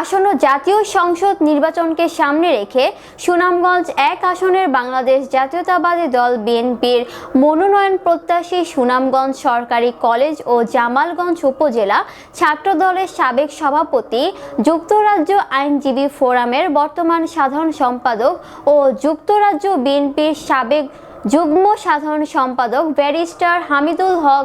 আসন্ন জাতীয় সংসদ নির্বাচনকে সামনে রেখে সুনামগঞ্জ এক আসনের বাংলাদেশ জাতীয়তাবাদী দল বিএনপির মনোনয়ন প্রত্যাশী সুনামগঞ্জ সরকারি কলেজ ও জামালগঞ্জ উপজেলা ছাত্রদলের সাবেক সভাপতি, যুক্তরাজ্য আইনজীবী ফোরামের বর্তমান সাধারণ সম্পাদক ও যুক্তরাজ্য বিএনপির সাবেক যুগ্ম সাধারণ সম্পাদক ব্যারিস্টার হামিদুল হক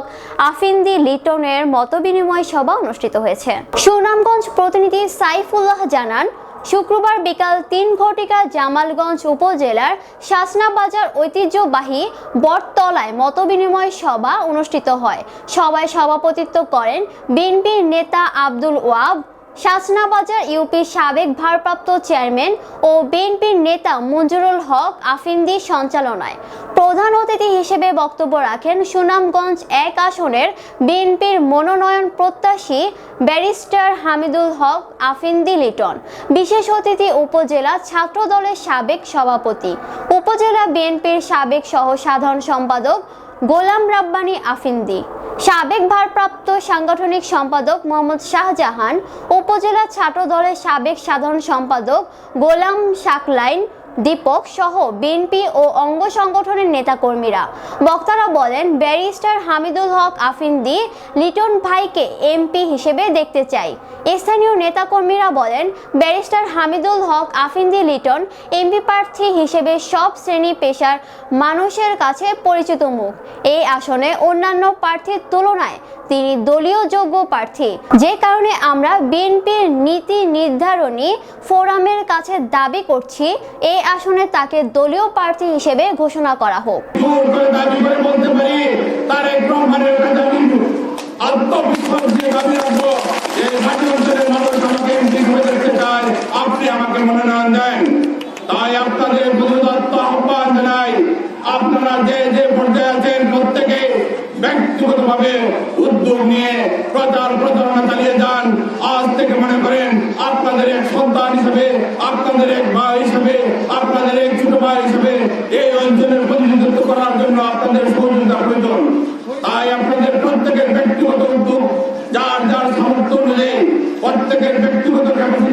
আফিন্দি লিটনের মতবিনিময় সভা অনুষ্ঠিত হয়েছে। সুনামগঞ্জ প্রতিনিধি সাইফুল্লাহ জানান, শুক্রবার বিকাল তিন ঘটিকা জামালগঞ্জ উপজেলার শাসনা বাজার ঐতিহ্যবাহী বটতলায় মতবিনিময় সভা অনুষ্ঠিত হয়। সভায় সভাপতিত্ব করেন বিএনপির নেতা আব্দুল ওয়াব শাসনাবাজার ইউপির সাবেক ভারপ্রাপ্ত চেয়ারম্যান ও বিএনপির নেতা মঞ্জুরুল হক আফিন্দি সঞ্চালনায় প্রধান অতিথি হিসেবে বক্তব্য রাখেন সুনামগঞ্জ এক আসনের বিএনপির মনোনয়ন প্রত্যাশী ব্যারিস্টার হামিদুল হক আফিন্দি লিটন। বিশেষ অতিথি উপজেলা ছাত্র দলের সাবেক সভাপতি। উপজেলা বিএনপির সাবেক সহ সাধারণ সম্পাদক গোলাম রাব্বানি আফিন্দি। সাবেক ভারপ্রাপ্ত সাংগঠনিক সম্পাদক মোহাম্মদ শাহজাহান, উপজেলা ছাত্র দলের সাবেক সাধারণ সম্পাদক গোলাম শাকলাইন দীপক সহ বিএনপি ও অঙ্গ সংগঠনের নেতাকর্মীরা। বক্তারা বলেন, ব্যারিস্টার হামিদুল হক আফিন্দি লিটন ভাইকে এমপি হিসেবে দেখতে চাই। স্থানীয় নেতাকর্মীরা বলেন, ব্যারিস্টার হামিদুল হক আফিন্দি লিটন এমপি প্রার্থী হিসেবে সব শ্রেণি পেশার মানুষের কাছে পরিচিত মুখ। এই আসনে অন্যান্য প্রার্থীর তুলনায় তিনি দলীয় যোগ্য প্রার্থী। যে কারণে আমরা বিএনপির নীতি নির্ধারণী ফোরামের কাছে দাবি করছি, এই আসনে তাকে দলীয় প্রার্থী হিসেবে ঘোষণা করা হোক। উদ্যোগ নিয়ে প্রচার প্রচারণা চালিয়ে যান আজ থেকে মনে করেন আপনাদের এক সন্তান হিসেবে আপনাদের এক মা হিসেবে, আপনাদের এক ছোট মা হিসেবে এই অঞ্চলের প্রতিনিধিত্ব করার জন্য আপনাদের সহযোগিতা প্রয়োজন। তাই আপনাদের প্রত্যেকের ব্যক্তিগত উদ্যোগ, যার যার সামর্থ্য অনুযায়ী প্রত্যেকের ব্যক্তিগত